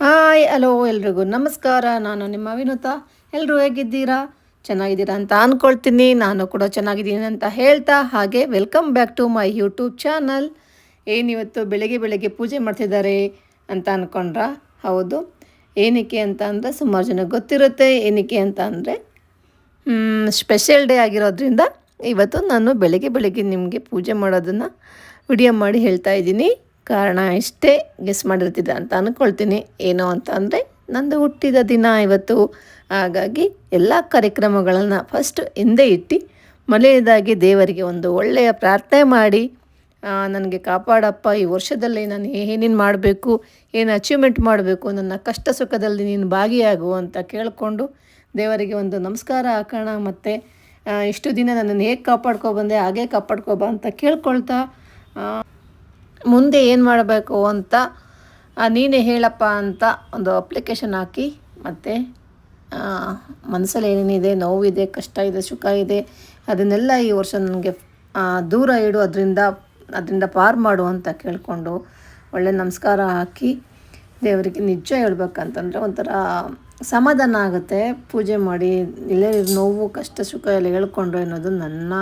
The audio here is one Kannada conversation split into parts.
ಹಾಯ್, ಹಲೋ ಎಲ್ರಿಗೂ. ನಮಸ್ಕಾರ, ನಾನು ನಿಮ್ಮ ವಿನುತ. ಎಲ್ಲರೂ ಹೇಗಿದ್ದೀರಾ? ಚೆನ್ನಾಗಿದ್ದೀರಾ ಅಂತ ಅಂದ್ಕೊಳ್ತೀನಿ ನಾನು ಕೂಡ ಚೆನ್ನಾಗಿದ್ದೀನಿ ಅಂತ ಹೇಳ್ತಾ, ಹಾಗೆ welcome back to my YouTube channel ಏನಿವತ್ತು ಬೆಳಗ್ಗೆ ಬೆಳಗ್ಗೆ ಪೂಜೆ ಮಾಡ್ತಿದ್ದಾರೆ ಅಂತ ಅಂದ್ಕೊಂಡ್ರ ಹೌದು. ಏನಕ್ಕೆ ಅಂತ ಅಂದರೆ ಸುಮಾರು ಜನ ಗೊತ್ತಿರುತ್ತೆ. ಏನಕ್ಕೆ ಅಂತ ಅಂದರೆ ಸ್ಪೆಷಲ್ ಡೇ ಆಗಿರೋದ್ರಿಂದ ಇವತ್ತು ನಾನು ಬೆಳಗ್ಗೆ ಬೆಳಗ್ಗೆ ನಿಮಗೆ ಪೂಜೆ ಮಾಡೋದನ್ನು ವಿಡಿಯೋ ಮಾಡಿ ಹೇಳ್ತಾ ಇದ್ದೀನಿ. ಕಾರಣ ಇಷ್ಟೇ ಗೆಸ್ ಮಾಡಿರ್ತಿದ್ದೆ ಅಂತ ಅಂದ್ಕೊಳ್ತೀನಿ ಏನೋ ಅಂತ ಅಂದರೆ ನಂದು ಹುಟ್ಟಿದ ದಿನ ಇವತ್ತು. ಹಾಗಾಗಿ ಎಲ್ಲ ಕಾರ್ಯಕ್ರಮಗಳನ್ನು ಫಸ್ಟ್ ಹಿಂದೆ ಇಟ್ಟು ಮನೆಯದಾಗಿ ದೇವರಿಗೆ ಒಂದು ಒಳ್ಳೆಯ ಪ್ರಾರ್ಥನೆ ಮಾಡಿ. ನನಗೆ ಕಾಪಾಡಪ್ಪ, ಈ ವರ್ಷದಲ್ಲಿ ನಾನು ಏನೇನು ಮಾಡಬೇಕು, ಏನು ಅಚೀವ್ಮೆಂಟ್ ಮಾಡಬೇಕು, ನನ್ನ ಕಷ್ಟ ಸುಖದಲ್ಲಿ ನೀನು ಭಾಗಿಯಾಗು ಅಂತ ಕೇಳಿಕೊಂಡು ದೇವರಿಗೆ ಒಂದು ನಮಸ್ಕಾರ ಹಾಕೋಣ ಮತ್ತು ಇಷ್ಟು ದಿನ ನನ್ನನ್ನು ಹೇಗೆ ಕಾಪಾಡ್ಕೊ ಬಂದೆ, ಹಾಗೆ ಕಾಪಾಡ್ಕೊಬಾ ಅಂತ ಕೇಳ್ಕೊಳ್ತಾ ಮುಂದೆ ಏನು ಮಾಡಬೇಕು ಅಂತ ನೀನೇ ಹೇಳಪ್ಪ ಅಂತ ಒಂದು ಅಪ್ಲಿಕೇಶನ್ ಹಾಕಿ ಮತ್ತು ಮನಸ್ಸಲ್ಲಿ ಏನೇನಿದೆ, ನೋವಿದೆ, ಕಷ್ಟ ಇದೆ, ಸುಖ ಇದೆ, ಅದನ್ನೆಲ್ಲ ಈ ವರ್ಷ ನನಗೆ ದೂರ ಇಡು, ಅದರಿಂದ ಅದರಿಂದ ಪಾರು ಮಾಡು ಅಂತ ಕೇಳಿಕೊಂಡು ಒಳ್ಳೆ ನಮಸ್ಕಾರ ಹಾಕಿ ದೇವರಿಗೆ ನಿಜ ಹೇಳ್ಬೇಕಂತಂದರೆ ಒಂಥರ ಸಮಾಧಾನ ಆಗುತ್ತೆ. ಪೂಜೆ ಮಾಡಿ, ಇಲ್ಲೇ ನೋವು, ಕಷ್ಟ, ಸುಖ ಎಲ್ಲ ಹೇಳ್ಕೊಂಡು ಅನ್ನೋದು ನನ್ನ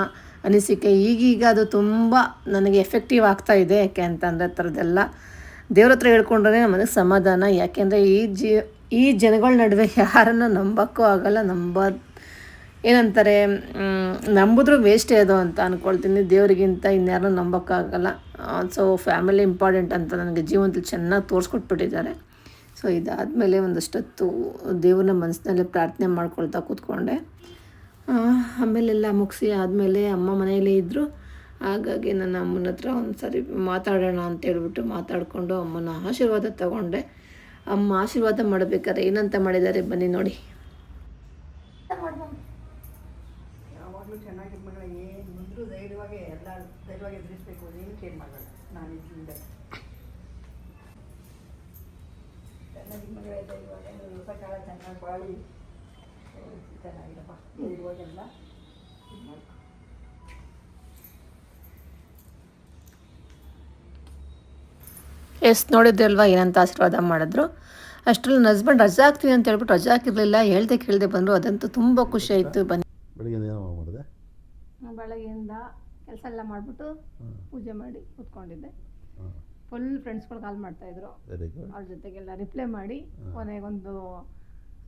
ಅನಿಸಿಕೆ. ಈಗೀಗ ಅದು ತುಂಬ ನನಗೆ ಎಫೆಕ್ಟಿವ್ ಆಗ್ತಾ ಇದೆ. ಯಾಕೆ ಅಂತಂದರೆ ಥರದ್ದೆಲ್ಲ ದೇವ್ರ ಹತ್ರ ಹೇಳ್ಕೊಂಡ್ರೆ ನಮಗೆ ಸಮಾಧಾನ. ಯಾಕೆಂದರೆ ಈ ಜೀ, ಈ ಜನಗಳ ನಡುವೆ ಯಾರನ್ನು ನಂಬೋಕ್ಕೂ ಆಗಲ್ಲ. ನಂಬ ಏನಂತಾರೆ ನಂಬಿದ್ರು ವೇಸ್ಟೇ ಅದು ಅಂತ ಅಂದ್ಕೊಳ್ತೀನಿ ದೇವರಿಗಿಂತ ಇನ್ಯಾರನ್ನೂ ನಂಬೋಕ್ಕಾಗಲ್ಲ ಸೊ ಫ್ಯಾಮಿಲಿ ಇಂಪಾರ್ಟೆಂಟ್ ಅಂತ ನನಗೆ ಜೀವನದಲ್ಲಿ ಚೆನ್ನಾಗಿ ತೋರಿಸ್ಕೊಟ್ಬಿಟ್ಟಿದ್ದಾರೆ. ಸೊ ಇದಾದಮೇಲೆ ಒಂದಷ್ಟೊತ್ತು ದೇವ್ರನ್ನ ಮನಸ್ಸಿನಲ್ಲಿ ಪ್ರಾರ್ಥನೆ ಮಾಡ್ಕೊಳ್ತಾ ಕೂತ್ಕೊಂಡೆ. ಆಮೇಲೆಲ್ಲ ಮುಗಿಸಿ ಆದಮೇಲೆ ಅಮ್ಮ ಮನೆಯಲ್ಲೇ ಇದ್ದರು ಹಾಗಾಗಿ ನನ್ನ ಅಮ್ಮನ ಹತ್ರ ಒಂದು ಸರಿ ಮಾತಾಡೋಣ ಅಂತ ಹೇಳ್ಬಿಟ್ಟು ಮಾತಾಡಿಕೊಂಡು ಅಮ್ಮನ ಆಶೀರ್ವಾದ ತಗೊಂಡೆ. ಅಮ್ಮ ಆಶೀರ್ವಾದ ಮಾಡಬೇಕಾದ್ರೆ ಏನಂತ ಮಾಡಿದ್ದಾರೆ ಬನ್ನಿ ನೋಡಿ. ಯಾವಾಗಲೂ ಮಗಳ, ಏನು ಬಂದರೂ ಧೈರ್ಯವಾಗಿ ಎಲ್ಲ ಧೈರ್ಯವಾಗಿ ಎದುರಿಸ್ಬೇಕು, ಏನು ಕೇರ್ ಮಾಡಬೇಡ. ನಾನು ಇದ್ರಿಂದ ಚೆನ್ನಾಗಿ ಮಗಳ, ಧೈರ್ಯವಾಗಿ. ಹೊಸ ಕಾಲ ಚೆನ್ನಾಗಿ ಬಾಳಿ. ಚೆನ್ನಾಗಿರಪ್ಪ ಇದು ಎಸ್ ನೋಡಿದ್ರಿ ಅಲ್ವಾ ಏನಂತ ಆಶೀರ್ವಾದ ಮಾಡಿದ್ರು. ಅಷ್ಟರಲ್ಲಿ ನನ್ನ ಹಸ್ಬೆಂಡ್ ರಜಾ ಹಾಕ್ತೀನಿ ಅಂತ ಹೇಳ್ಬಿಟ್ಟು ರಜಾ ಹಾಕಿರಲಿಲ್ಲ ಹೇಳ್ದೆ ಕೇಳದೆ ಬಂದರು ಅದಂತೂ ತುಂಬ ಖುಷಿ ಆಯಿತು ಬನ್ನಿ. ಬೆಳಿಗ್ಗೆ ಏನೋ ಮಾಡಿದೆ? ಬೆಳಗ್ಗೆಯಿಂದ ಕೆಲಸ ಎಲ್ಲ ಮಾಡಿಬಿಟ್ಟು ಪೂಜೆ ಮಾಡಿ ಕೂತ್ಕೊಂಡಿದ್ದೆ. ಫುಲ್ ಫ್ರೆಂಡ್ಸ್ಗಳು ಕಾಲ್ ಮಾಡ್ತಾಯಿದ್ರು ವೆರಿ ಗುಡ್ ಅವ್ರ ಜೊತೆಗೆಲ್ಲ ರಿಪ್ಲೈ ಮಾಡಿ ಕೊನೆಗೊಂದು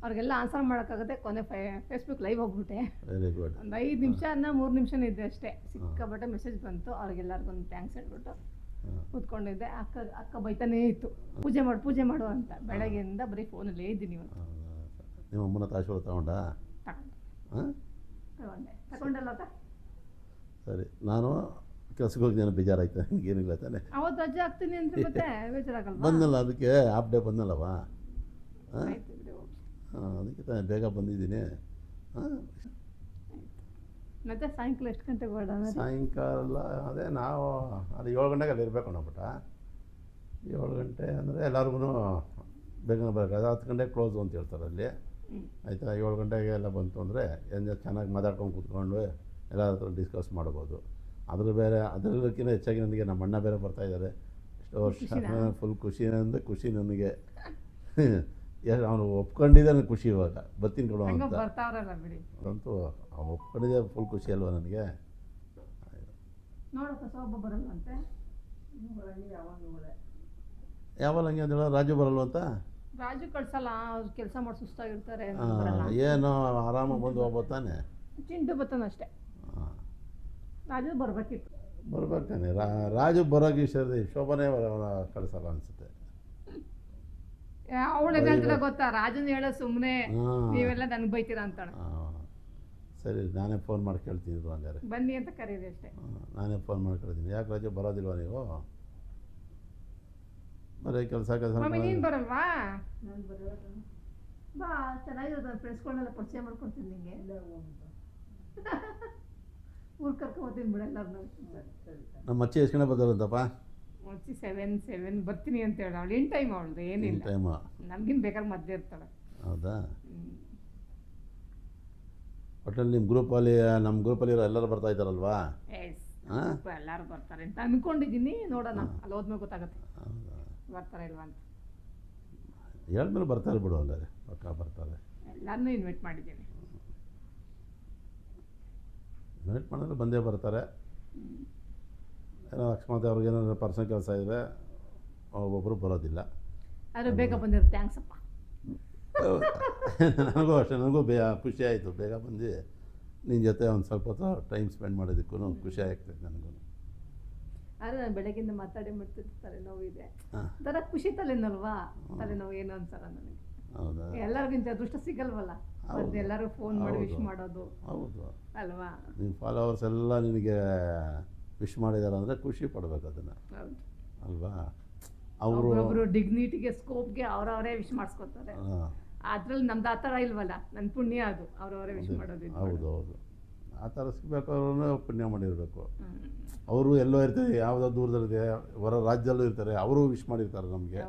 ಅವ್ರಿಗೆಲ್ಲ ಆನ್ಸರ್ ಮಾಡೋಕ್ಕಾಗುತ್ತೆ. ಕೊನೆ ಫೇಸ್ಬುಕ್ ಲೈವ್ ಹೋಗ್ಬಿಟ್ಟೆ. ವೆರಿ ಗುಡ್ ಒಂದು ಐದು ನಿಮಿಷ ಅನ್ನ ಮೂರು ನಿಮಿಷನೇ ಇದ್ದೆ ಅಷ್ಟೇ. ಸಿಕ್ಕಾಬಟ್ಟೆ ಮೆಸೇಜ್ ಬಂತು. ಅವ್ರಿಗೆಲ್ಲರಿಗೊಂದು ಥ್ಯಾಂಕ್ಸ್ ಹೇಳ್ಬಿಟ್ಟು ಕೂತ್ಕೊಂಡಿದ್ದೆ. ಅಕ್ಕ ಅಕ್ಕ ಬೈತಾನೇ ಇತ್ತು. ಪೂಜೆ ಮಾಡು ಪೂಜೆ ಮಾಡು ಅಂತ. ಬೆಳಗ್ಗೆಯಿಂದ ಬರೀ ಫೋನಲ್ಲೇ ಇದ್ದೀನಿ ಇವತ್ತು. ನಿಮ್ಮ ಅಮ್ಮನ ಆಶೀರ್ವಾದ ತಗೊಂಡಾ? ತಗೊಂಡೆ. ತಗೊಂಡಲ್ಲ ಅಕ್ಕ? ಸರಿ. ನಾನು ಕೆಲಸಕ್ಕೆ ಹೋಗಿ ನಾನು ಬೇಜಾರಾಯ್ತು. ಏನಿಲ್ಲ ತಾನೆ. ಅವತ್ತು ರಜೆ ಹಾಕ್ತೀನಿ ಅಂದ್ರೆ ಮತ್ತೆ ಬೇಜಾರಾಗಲ್ಲ ಬಂದಲ್ಲ ಅದಕ್ಕೆ ಹಾಫ್ ಡೇ ಬಂದಲ್ಲವಾ? ಹಾಂ ಆಯ್ತು ಬಿಡಿ, ಹೋಗ್ಲಿ. ಹಾಂ ಅದಕ್ಕೆ ತಾನೇ ಬೇಗ ಬಂದಿದ್ದೀನಿ. ಮತ್ತೆ ಸಾಯಂಕಾಲ ಎಷ್ಟು ಗಂಟೆಗೆ ಹೊರಡೋಣ ಸಾಯಂಕಾಲ ಅದೇ ನಾವು ಅದು ಏಳು ಗಂಟೆಗೆ ಅಲ್ಲಿ ಇರಬೇಕು ನೋಡ್ಬಿಟ್ಟ ಏಳು ಗಂಟೆ ಅಂದರೆ ಎಲ್ಲರಿಗೂ ಬೇಗನೆ ಬರಬೇಕು. ಅದು ಹತ್ತು ಗಂಟೆಗೆ ಕ್ಲೋಸು ಅಂತ ಹೇಳ್ತಾರೆ ಅಲ್ಲಿ. ಆಯಿತಾ ಏಳು ಗಂಟೆಗೆ ಎಲ್ಲ ಬಂತು ಅಂದರೆ ಎಂಜ ಚೆನ್ನಾಗಿ ಮಾತಾಡ್ಕೊಂಡು ಕೂತ್ಕೊಂಡು ಎಲ್ಲರ ಹತ್ರ ಡಿಸ್ಕಸ್ ಮಾಡ್ಬೋದು. ಅದ್ರ ಬೇರೆ ಅದರಕ್ಕಿಂತ ಹೆಚ್ಚಾಗಿ ನನಗೆ ನಮ್ಮ ಅಣ್ಣ ಬೇರೆ ಬರ್ತಾ ಇದ್ದಾರೆ. ಎಷ್ಟೋ ವರ್ಷ ಫುಲ್ ಖುಷಿ ಅಂದರೆ ಖುಷಿ ನನಗೆ. ಅವನು ಒಪ್ಕೊಂಡಿದ್ದೆ ನನಗೆ ಖುಷಿ ಇವಾಗ ಬರ್ತೀನಿ ಕೊಡೋ ಅಂತ. ಬರ್ತಾವ್ರಲ್ಲ ಬಿಡಿ. ಅಂತೂ ಅವ್ನು ಒಪ್ಕೊಂಡಿದ್ದೆ ಫುಲ್ ಖುಷಿ ಅಲ್ವಾ ನನಗೆ? ಸೊಬ್ಬ ಬರಲ್ವಂತೆ ಯಾವಾಗ ಹಂಗೆ ಅಂದೇಳ ರಾಜು ಬರಲ್ವಂತ ರಾಜು ಕಳ್ಸಲ್ಲ ಅವ್ರು ಕೆಲಸ ಮಾಡಿ ಸುಸ್ತಾಗಿರ್ತಾರೆ ಏನೋ ಆರಾಮಾಗಿ ಬಂದು ಹೋಗ್ಬೋತಾನೆ ಚಿಂಟು ಬರ್ತಾನೆ ಅಷ್ಟೇ. ರಾಜು ಬರಬೇಕಿತ್ತು. ಬರ್ಬೇಕಾನೆ ರಾಜು ಬರೋಕೆ ಶೋಭನೆ ಕಳಿಸಲ್ಲ ಅನಿಸುತ್ತೆ. ಗೊತ್ತಾ? ರಾಜನ್ ಹೇಳೋ ಸುಮ್ಮನೆ ನೀವೆಲ್ಲ ನನಗೆ ಬೈತೀರಾ ಅಂತಾಳೆ. ಸರಿ ನಾನೇ ಫೋನ್ ಮಾಡಿ ಕೇಳ್ತೀನಿ ಇರು ಹಂಗಾರೆ. ಬನ್ನಿ ಅಂತ ಕರೀರಿ ಅಷ್ಟೇ. ನಾನೇ ಫೋನ್ ಮಾಡಿ ಕೇಳ್ತೀನಿ. ಯಾಕೆ ರಾಜು ಬರೋದಿಲ್ವಾ ನೀವು? ಬರೀ ಕೆಲಸ ಕೆಲಸ ಮಮ್ಮಿ ನೀನ್ ಬರಲ್ವಾ? ಬಾ ಚೆನ್ನಾಗಿರೋದು ಫ್ರೆಂಡ್ಸ್ಗಳನ್ನೆಲ್ಲ ಪರಿಚಯ ಮಾಡ್ಕೊಡ್ತೀನಿ ನಿಂಗೆ. ಊರ್ ಕರ್ಕೊಂಬತ್ತೀನಿ ಬಿಡಲ್ಲ ನಮ್ಮ ಅಚ್ಚಿ ಎಸ್ಕೊಂಡೆ ಬರ್ತಾರಂತಪ್ಪ ಮುಚ್ಚಿ ಸೆವೆನ್ ಸೆವೆನ್ ಬರ್ತೀನಿ ಅಂತ ಹೇಳ. ಅವಳು ಇನ್ ಟೈಮ್ ಅವಳದು ಏನಿಲ್ಲ. ಟೈಮ್ ನಮ್ಗಿನ್ ಬೇಕಾದ್ರೆ ಮಧ್ಯೆ ಇರ್ತಾಳೆ. ಹೌದಾ? ಒಟ್ಟಲ್ಲಿ ನಿಮ್ಮ ಗ್ರೂಪಲ್ಲಿ ನಮ್ಮ ಗ್ರೂಪಲ್ಲಿ ಇರೋ ಎಲ್ಲರೂ ಬರ್ತಾ ಇದ್ದಾರಲ್ವಾ? ಎಸ್ ಆ? ಎಲ್ಲಾರು ಬರ್ತಾರೆ ಅಂತ ಅನ್ಕೊಂಡಿದ್ದೀನಿ. ನೋಡೋಣ ಅಲ್ಲಿ ಹೋದ್ಮೇಲೆ ಗೊತ್ತಾಗುತ್ತೆ. ಹೌದಾ? ಬರ್ತಾರೆ ಇಲ್ವಾ ಅಂತ. ಹೇಳಿದ್ಮೇಲೆ ಬರ್ತಾರೆ ಬಿಡು ಹಂಗಾರೆ ಪಕ್ಕ ಬರ್ತಾರೆ. ಎಲ್ಲರನ್ನೂ ಇನ್ವೈಟ್ ಮಾಡಿದ್ದೀನಿ. ಇನ್ವೈಟ್ ಮಾಡಿದ್ರೆ ಬಂದೇ ಬರ್ತಾರೆ. ಏನೋ ಅಕಸ್ಮಾತ್ ಅವ್ರಿಗೆ ಏನಾದ್ರು ಪರ್ಸನಲ್ ಕೆಲಸ ಇದ್ದರೆ ಒಬ್ಬೊಬ್ಬರು ಬರೋದಿಲ್ಲ. ಆದ್ರೆ ಬೇಗ ಬಂದಿರೋ ಥ್ಯಾಂಕ್ಸ್ ಅಪ್ಪ. ನನಗೂ ಅಷ್ಟೇ ನನಗೂ ಬೇ ಖುಷಿ ಆಯಿತು. ಬೇಗ ಬಂದು ನಿನ್ನ ಜೊತೆ ಒಂದು ಸ್ವಲ್ಪ ಹೊತ್ತು ಟೈಮ್ ಸ್ಪೆಂಡ್ ಮಾಡೋದಕ್ಕೂ ಖುಷಿ ಆಗ್ತದೆ ನನಗೂ. ಆದರೆ ನಾನು ಬೆಳಗ್ಗಿಂದ ಮಾತಾಡಿ ಮಾಡ್ತಿದ್ದೆ ತಲೆನೋವಿದೆ ತರ ಒಂಥರ ಖುಷಿ ತಲೆನಲ್ವಾ ತಲೆನೋವು ಏನು ಅನ್ಸಲ್ಲ ನನಗೆ. ಹೌದಾ? ಎಲ್ಲರಿಗಿಂತ ಅದೃಷ್ಟ ಸಿಗಲ್ವಲ್ಲ. ಮತ್ತೆ ಎಲ್ಲರೂ ಫೋನ್ ಮಾಡಿ ವಿಶ್ ಮಾಡೋದು. ಹೌದು. ಅಲ್ವಾ? ನಿಮ್ಮ ಫಾಲೋವರ್ಸ್ ಎಲ್ಲ ನಿನಗೆ ವಿಶ್ ಮಾಡಿದ್ದಾರೆ ಅಂದರೆ ಖುಷಿ ಪಡ್ಬೇಕು ಅದನ್ನು. ಅಲ್ವಾ? ಅವರು ಡಿಗ್ನಿಟಿಗೆ ಸ್ಕೋಪ್ಗೆ ಅವರವರೇ ವಿಶ್ ಮಾಡಿಸ್ಕೊತಾರೆ. ಅದ್ರಲ್ಲಿ ನಮ್ದು ಆ ಥರ ಇಲ್ವಲ್ಲ? ನನ್ನ ಪುಣ್ಯ ಅದು. ಅವರವರೇ ವಿಶ್ ಮಾಡೋದು ಹೌದು ಹೌದು ಆ ಥರ ಸಿಗಬೇಕು ಅವ್ರೂ ಪುಣ್ಯ ಮಾಡಿರಬೇಕು. ಅವರು ಎಲ್ಲೋ ಇರ್ತಾರೆ ಯಾವುದೋ ದೂರದಲ್ಲಿದೆ ಹೊರ ರಾಜ್ಯದಲ್ಲೂ ಇರ್ತಾರೆ ಅವರು ವಿಶ್ ಮಾಡಿರ್ತಾರೆ ನಮಗೆ.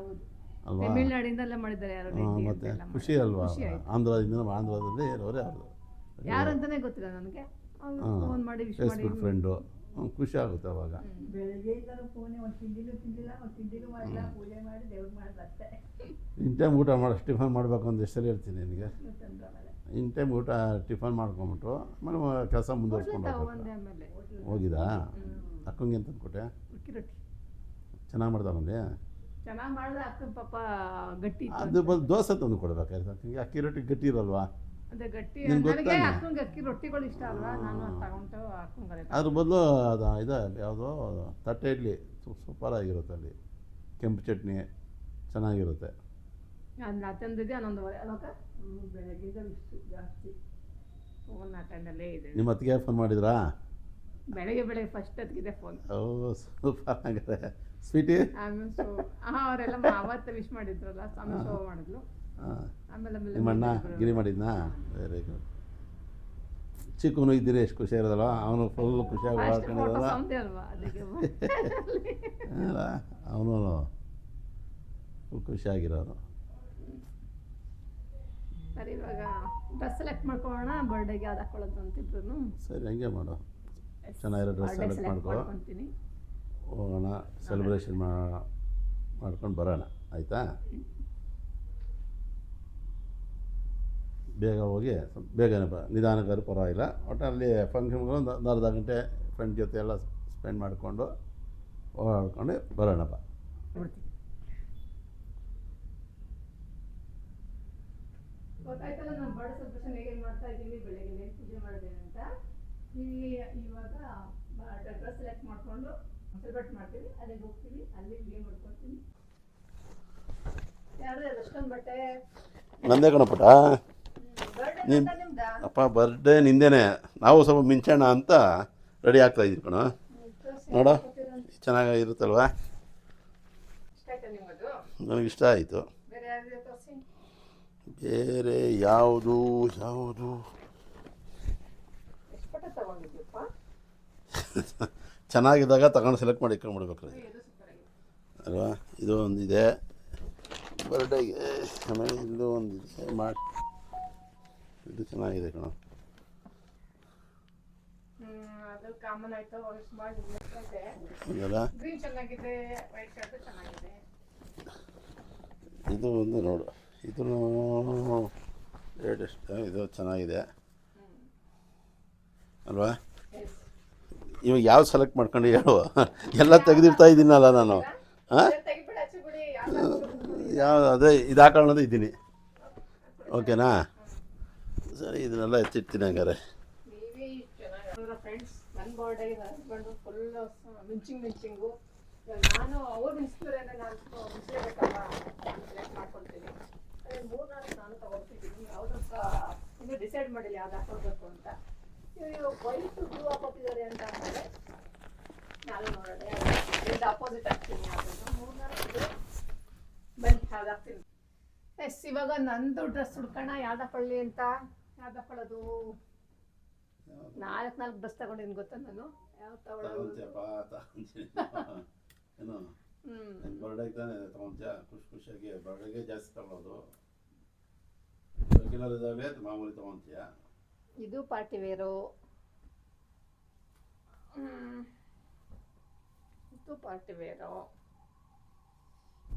ಅಲ್ವಾ? ತಮಿಳ್ನಾಡಿಂದಲೇ ಮಾಡಿದ್ದಾರೆ ಯಾರು ಮತ್ತೆ ಖುಷಿ. ಅಲ್ವಾ? ಆಂಧ್ರದಿಂದ ಆಂಧ್ರದಲ್ಲಿ ಇರೋರೇ ಅವರು ಯಾರು ಅಂತಾನೆ ಗೊತ್ತಿಲ್ಲ ನನಗೆ. ಫೋನ್ ಮಾಡಿ ವಿಶ್ ಮಾಡಿ. ಫ್ರೆಂಡು ಖುಷಿ ಆಗುತ್ತೆ ಅವಾಗ. ಇನ್ ಟೈಮ್ ಊಟ ಮಾಡಿ ಟಿಫನ್ ಮಾಡಬೇಕು ಅಂತ ಎಷ್ಟು ಸಲ ಹೇಳ್ತೀನಿ ನಿನಗೆ ಇನ್ ಟೈಮ್ ಊಟ ಟಿಫನ್ ಮಾಡ್ಕೊಂಬಿಟ್ಟು ಆಮೇಲೆ ಕೆಲಸ ಮುಂದುವರ್ಸ್ಕೊಂಡು ಹೋಗಿದಾ? ಅಕ್ಕಂಗೆ ಅಂತ ಅಂದ್ಕೊಟ್ಟೆ ಚೆನ್ನಾಗಿ ಮಾಡ್ತಾರಲ್ಲಿ ಚೆನ್ನಾಗಿ ಮಾಡಿದ್ರೆ ಅಕ್ಕನ ಪಾಪ ಗಟ್ಟಿ ಅದು ಬಂದು ದೋಸೆ ತಂದು ಕೊಡ್ಬೇಕಾಯ್ತು. ಅಕ್ಕಂಗೆ ಅಕ್ಕಿ ರೊಟ್ಟಿ ಗಟ್ಟಿ ಇರಲ್ವಾ? ಅದೇ ಗಟ್ಟಿ ನಿಮ್ಗ್ ನನಗೆ ಗೊತ್ತಾನೆ? ಅಕ್ಕಂಗೆ ಅಕ್ಕಿ ರೊಟ್ಟಿಗಳು ಇಷ್ಟ ಅಲ್ವಾ? ನಾನು ಅದು ತಗೊಂಡು ಅಕ್ಕಂಗೆ ಅದ್ರ ಬದಲು ಅದು ಇದು ಯಾವುದೋ ತಟ್ಟೆ ಇಡ್ಲಿ ಸೂಪರಾಗಿರುತ್ತೆ ಅಲ್ಲಿ. ಕೆಂಪು ಚಟ್ನಿ ಚೆನ್ನಾಗಿರುತ್ತೆ. ಅದನ್ನ ತಂದಿದ್ದೆ ಹನ್ನೊಂದುವರೆ ಹ್ಮ್, ಬೆಳಗ್ಗಿಂದ ಇಷ್ಟು ಜಾಸ್ತಿ. ಫೋನ್ ಆ ಟೈಮಲ್ಲೇ ಇದೆ. ನಿಮ್ಮ ಅತ್ತಿಗೆ ಫೋನ್ ಮಾಡಿದ್ರಾ? ಬೆಳಗ್ಗೆ ಬೆಳಗ್ಗೆ ಫಸ್ಟ್ ಅದಕ್ಕಿದೆ ಫೋನ್ ಓ ಸೂಪರ್ ಆಗಿದೆ ಸ್ವೀಟಿ ಆಮೇಲೆ ಸೊ ಹಾಂ ಅವರೆಲ್ಲ ಅವತ್ತು ವಿಶ್ ಮಾಡಿದ್ರಲ್ಲ ಸಮ ಶೋ ಮಾಡಿದ್ಲು. ನಿಮ್ಮ ಅಣ್ಣ ಬಂದಿದ್ರು. ಗಿರಿ ಮಾಡಿದ್ನಾ? ವೆರಿ ಗುಡ್ ಚಿಕ್ಕನು ಇದ್ದೀರಿ ಎಷ್ಟು ಖುಷಿ ಇರೋದಲ್ಲ ಅವನು ಫುಲ್ ಖುಷಿಯಾಗಿ photos ಅಲ್ವಾ? ಅವನು ಫುಲ್ ಖುಷಿಯಾಗಿರೋನು ಸರಿ ಇವಾಗ ಡ್ರೆಸ್ ಸೆಲೆಕ್ಟ್ ಮಾಡ್ಕೊಳ್ಳೋಣ. ಬರ್ಡೇಗೆ ಯಾವ್ದು ಹಾಕೊಳ್ಳೋದು ಅಂತಿದ್ರು ಸರಿ ಹಂಗೆ ಮಾಡು. ಚೆನ್ನಾಗಿರೋ ಡ್ರೆಸ್ ಸೆಲೆಕ್ಟ್ ಮಾಡ್ಕೊ. ಹೋಗೋಣ ಸೆಲೆಬ್ರೇಷನ್ ಮಾಡ್ಕೊಂಡು ಬರೋಣ. ಆಯಿತಾ? ಬೇಗ ಹೋಗಿ ಸ್ವಲ್ಪ ಬೇಗನೆ ಬ ನಿಧಾನಕ್ಕಾದ್ರೂ ಪರವಾಗಿಲ್ಲ. ಒಟ್ಟಲ್ಲಿ ಫಂಕ್ಷನ್ಗಳು ಒಂದು ಒಂದು ಅರ್ಧ ಗಂಟೆ ಫ್ರೆಂಡ್ ಜೊತೆ ಎಲ್ಲ ಸ್ಪೆಂಡ್ ಮಾಡಿಕೊಂಡು ಓಡಾಡ್ಕೊಂಡು ಬರೋಣಪ್ಪ ಬಿಡ್ತೀನಿ ಗೊತ್ತಾಯ್ತಲ್ಲ ನಾನು ಬರ್ಡೇ ಸೆಲೆಬ್ರೇಷನ್ ಹೇಗೆ ಮಾಡ್ತಾ ಇದ್ದೀನಿ ಬೆಳಗ್ಗೆ ಏನು ಪೂಜೆ ಮಾಡಿದೆ ಅಂತ. ಈ ಇವಾಗ ಡ್ರೆಸ್ ಸೆಲೆಕ್ಟ್ ಮಾಡ್ಕೊಂಡು ಸೆಲೆಬ್ರೇಟ್ ಮಾಡ್ತೀವಿ. ಅಲ್ಲಿಗೆ ಹೋಗ್ತೀವಿ. ಅಲ್ಲಿ ಏನು ಮಾಡ್ಕೊಳ್ತೀನಿ ಯಾರು ಅಷ್ಟೊಂದು ಬಟ್ಟೆ? ನಂದೇ ಕಣಪುಟ ನೀನ್- ಅಪ್ಪ ಬರ್ಡೇ ನಿಂದೇನೆ. ನಾವು ಸ್ವಲ್ಪ ಮಿಂಚೋಣ ಅಂತ ರೆಡಿ ಆಗ್ತಾ ಇದ್ದೀವಿ ಕಣ. ನೋಡ ಚೆನ್ನಾಗ ಇರುತ್ತಲ್ವಾ ಇಷ್ಟ ಆಯ್ತಾ. ನಿಮ್ಮದು ನನಗೆ ಇಷ್ಟ ಆಯಿತು ಬೇರೆ ಯಾವುದು ಯಾವುದು? ಚೆನ್ನಾಗಿದ್ದಾಗ ತಗೊಂಡು ಸೆಲೆಕ್ಟ್ ಮಾಡಿ ಇಟ್ಕೊಂಡ್ಬಿಡ್ಬೇಕು ಅಲ್ವಾ? ಇದು ಒಂದಿದೆ. ಬರ್ಡೇಗೆ ಆಮೇಲೆ ಇಲ್ಲೂ ಒಂದಿದೆ. ಮಾಡಿ ಇದು ಚೆನ್ನಾಗಿದೆ ಕಣ. ಅದು ಕಾಮನ್ ಆಯ್ತು ಹೌದಲ್ಲ? ಗ್ರೀನ್ ಚೆನ್ನಾಗಿದೆ ವೈಟ್ ಶರ್ಟ್ ಚೆನ್ನಾಗಿದೆ. ಇದು ಒಂದು ನೋಡು ಇದು ರೇಟ್ ಎಷ್ಟು ಇದು ಚೆನ್ನಾಗಿದೆ. ಅಲ್ವಾ? ಇವಾಗ ಯಾವ ಸೆಲೆಕ್ಟ್ ಮಾಡ್ಕೊಂಡು ಹೇಳು. ಎಲ್ಲ ತೆಗೆದಿರ್ತಾ ಇದ್ದೀನಲ್ಲ ನಾನು. ಹಾಂ? ಯಾವ ಅದೇ ಇದು ಹಾಕೊಳ್ಳೋದು ಇದ್ದೀನಿ. ಓಕೆನಾ ಸರಿ, ಇದನ್ನೆಲ್ಲ ಎತ್ತಿಡ್ತೀನಿ ಹಂಗಾರೆ ಫ್ರೆಂಡ್ಸ್ ನನ್ನ ಫುಲ್ ಮಿಂಚಿಂಗ್ ನಾನು ನಾನು ಮಾಡ್ಕೊಳ್ತೀನಿ. ಮೂರು ನಾಲ್ಕು ನಾನು ತಗೊಳ್ತಿದ್ದೀನಿ. ಸಹ ಡಿಸೈಡ್ ಮಾಡಿಲ್ಲ ಯಾವ್ದು ಹಾಕೊಳ್ಬೇಕು ಅಂತ. ಅಂತ ನಾನು ನೋಡೋಣ ಅಪೋಸಿಟ್ ಯಾವ್ದು ಮೂರು ನಾಲ್ಕು ಬನ್ನಿ ಹಾಕ್ತೀನಿ. ಎಸ್, ಇವಾಗ ನಂದು ಡ್ರೆಸ್ ಹುಡ್ಕೋಣ ಯಾವ್ದು ಹಾಕೊಳ್ಳಿ ಅಂತ? ಯಾವ್ದು ಹಾಕೊಳ್ಳೋದು ನಾಲ್ಕು ನಾಲ್ಕು ಬಸ್ ತಗೊಂಡಿದ್ದೀನಿ ಗೊತ್ತಾ ನಾನು? ಯಾವ್ದು ತಗೊಳ್ಳೋದು ಏನು ಹ್ಮ್. ಬರ್ಡೇಗೆ ತಾನೇ ತೊಗೊಂತೀಯ? ಖುಷಿ ಖುಷಿಯಾಗಿ ಬರ್ಡೇಗೆ ಜಾಸ್ತಿ ತಗೊಳ್ಳೋದು ರೆಗ್ಯುಲರ್ ಇದ್ದಾವೆ ಮಾಮೂಲಿ ತೊಗೊತೀಯ? ಇದು ಪಾರ್ಟಿ ವೇರು ಇದು ಪಾರ್ಟಿ ವೇರು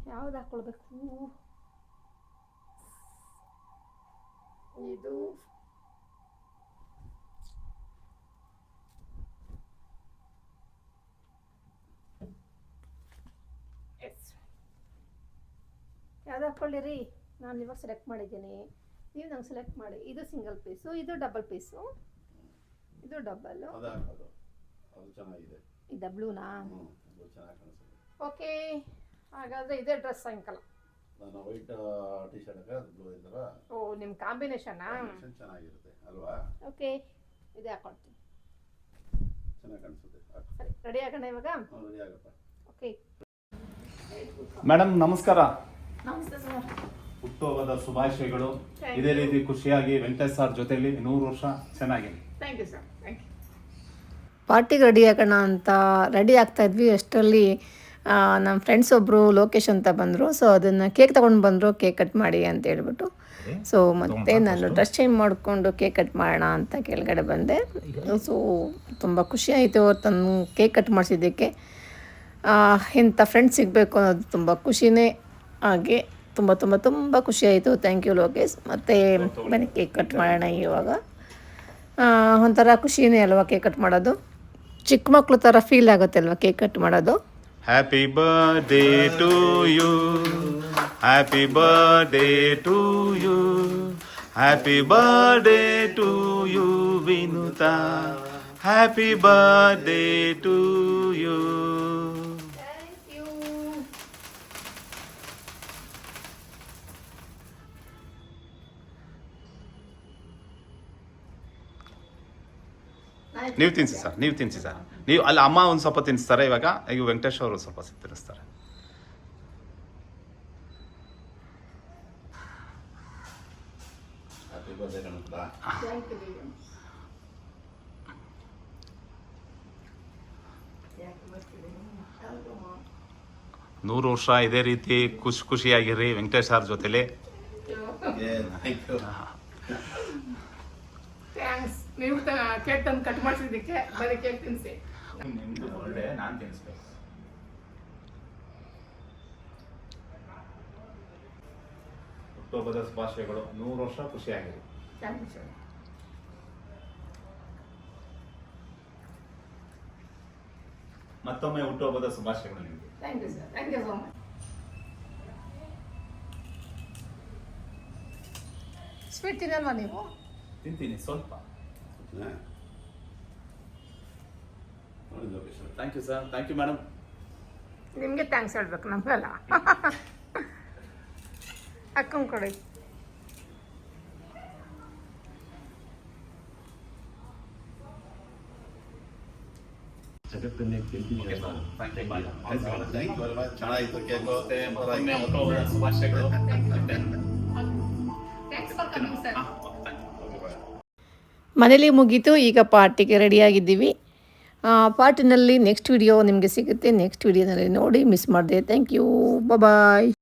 ಯಾವ್ದು ಹಾಕೊಳ್ಬೇಕು? ಇದು ಯಾವ್ದು ಹಾಕ್ಕೊಳ್ಳಿರಿ ನಾನು ಇವಾಗ ಸೆಲೆಕ್ಟ್ ಮಾಡಿದ್ದೀನಿ. ನೀವು ನಂಗೆ ಸೆಲೆಕ್ಟ್ ಮಾಡಿ. ಇದು ಸಿಂಗಲ್ ಪೀಸು ಇದು ಡಬಲ್ ಪೀಸು ಇದು ಡಬಲ್ ಅದೇ ಅದು ಇದು ಬ್ಲೂನಾ ಅದು ಓಕೆ ಹಾಗಾದರೆ ಇದೇ ಡ್ರೆಸ್ ಅಂಕಲ್ ನಾನು ವೈಟ್ ಟಿ ಶರ್ಟ್ ಅದು ಬ್ಲೂ ಓ ನಿಮ್ಮ ಕಾಂಬಿನೇಷನಾ ಚೆನ್ನಾಗಿರುತ್ತೆ ಅಲ್ವಾ? ಓಕೆ ಇದೇ ಹಾಕೊಳ್ತೀನಿ. ಚೆನ್ನಾಗಿ ಕಾಣಿಸುತ್ತೆ. ಸರಿ ರೆಡಿ ಆಗೋಣ ಇವಾಗ? ರೆಡಿ ಆಗಪ್ಪ. ಓಕೆ ಮೇಡಮ್ ನಮಸ್ಕಾರ. ನಮಸ್ತೆ ಸರ್ ಹುಟ್ಟುಹಬ್ಬದ ಶುಭಾಶಯಗಳು ಇದೇ ರೀತಿ ಖುಷಿಯಾಗಿ ವೆಂಕಟೇಶ್ ಸರ್ ಜೊತೆಯಲ್ಲಿ ನೂರು ವರ್ಷ ಚೆನ್ನಾಗಿ thank you sir thank you ಪಾರ್ಟಿಗೆ ರೆಡಿ ಆಗೋಣ ಅಂತ ರೆಡಿ ಆಗ್ತಾ ಇದ್ವಿ. ಅಷ್ಟರಲ್ಲಿ ನಮ್ಮ ಫ್ರೆಂಡ್ಸ್ ಒಬ್ಬರು ಲೋಕೇಶ್ ಅಂತ ಬಂದರು. ಸೊ ಅದನ್ನು ಕೇಕ್ ತೊಗೊಂಡು ಬಂದರು. ಕೇಕ್ ಕಟ್ ಮಾಡಿ ಅಂತ ಹೇಳ್ಬಿಟ್ಟು. ಸೊ ಮತ್ತೆ ನಾನು ಡ್ರೆಸ್ ಚೇಂಜ್ ಮಾಡಿಕೊಂಡು ಕೇಕ್ ಕಟ್ ಮಾಡೋಣ ಅಂತ ಕೆಳಗಡೆ ಬಂದೆ. ಸೊ ತುಂಬ ಖುಷಿ ಆಯಿತು ತನ್ನ ಕೇಕ್ ಕಟ್ ಮಾಡಿಸಿದ್ದಕ್ಕೆ. ಇಂಥ ಫ್ರೆಂಡ್ಸ್ ಸಿಗಬೇಕು ಅನ್ನೋದು ತುಂಬ ಖುಷಿನೇ. ಹಾಗೆ ತುಂಬ ತುಂಬ ತುಂಬ ಖುಷಿಯಾಯಿತು. Thank you Lokesh. ಮತ್ತು ಬನ್ನಿ ಕೇಕ್ ಕಟ್ ಮಾಡೋಣ ಇವಾಗ. ಒಂಥರ ಖುಷಿನೇ ಅಲ್ವಾ ಕೇಕ್ ಕಟ್ ಮಾಡೋದು? ಚಿಕ್ಕ ಮಕ್ಕಳು ಥರ ಫೀಲ್ ಆಗುತ್ತೆ ಅಲ್ವಾ ಕೇಕ್ ಕಟ್ ಮಾಡೋದು? Happy birthday to you happy birthday to you happy birthday to you Vinuta happy birthday to you ನೀವು ತಿನ್ಸಿ ಸರ್, ನೀವು ತಿನ್ಸಿ ಸರ್. ನೀವು ಅಲ್ಲಿ ಅಮ್ಮ ಒಂದು ಸ್ವಲ್ಪ ತಿನ್ನಿಸ್ತಾರೆ ಇವಾಗ ಈಗ ವೆಂಕಟೇಶ್ ಅವರು ಸ್ವಲ್ಪ ತಿನ್ನಿಸ್ತಾರೆ ನೂರು ವರ್ಷ ಇದೇ ರೀತಿ ಖುಷಿ ಖುಷಿಯಾಗಿರಿ ವೆಂಕಟೇಶ್ ಸರ್ ಜೊತೆಲಿ. ನೀವು ಕೇಕ್ ತಂದು ಕಟ್ ಮಾಡಿಸಿದ್ದಕ್ಕೆ ಬರೀ ಕೇಕ್ ತಿನ್ನಿಸಿ ನಿಮ್ದು ಬರ್ಡೇ ನಾನು ತಿನ್ನಿಸ್ಬೇಕು ಹುಟ್ಟುಹಬ್ಬದ ಶುಭಾಶಯಗಳು. ನೂರು ವರ್ಷ ಖುಷಿಯಾಗಿದೆ. ಮತ್ತೊಮ್ಮೆ ಹುಟ್ಟುಹಬ್ಬದ ಶುಭಾಶಯಗಳು ನಿಮಗೆ. Thank you sir thank you so much sweet ತಿನ್ನಲ್ವಾ ನೀವು? ತಿಂತೀನಿ ಸ್ವಲ್ಪ. Thank you sir thank you madam ನಿಮಗೆ ಥ್ಯಾಂಕ್ಸ್ ಹೇಳ್ಬೇಕು ನಮಗಲ್ಲ ಅಕ್ಕಂ ಕೊಡಿ. ಥ್ಯಾಂಕ್ ಯು ವೆರಿ ಮಚ್ ಚೆನ್ನಾಗಿತ್ತು ಕೇಕು ಶುಭಾಶಯಗಳು ಥ್ಯಾಂಕ್ಸ್ ಫಾರ್ ಕಮಿಂಗ್ ಸರ್ ಮನೇಲಿ ಮುಗೀತು, ಈಗ ಪಾರ್ಟಿಗೆ ರೆಡಿಯಾಗಿದ್ದೀವಿ. ಪಾರ್ಟಿನಲ್ಲಿ ನೆಕ್ಸ್ಟ್ ವಿಡಿಯೋ ನಿಮಗೆ ಸಿಗುತ್ತೆ. ನೆಕ್ಸ್ಟ್ ವಿಡಿಯೋನಲ್ಲಿ ನೋಡಿ, ಮಿಸ್ ಮಾಡಿದೆ. Thank you. ಬಾಯ್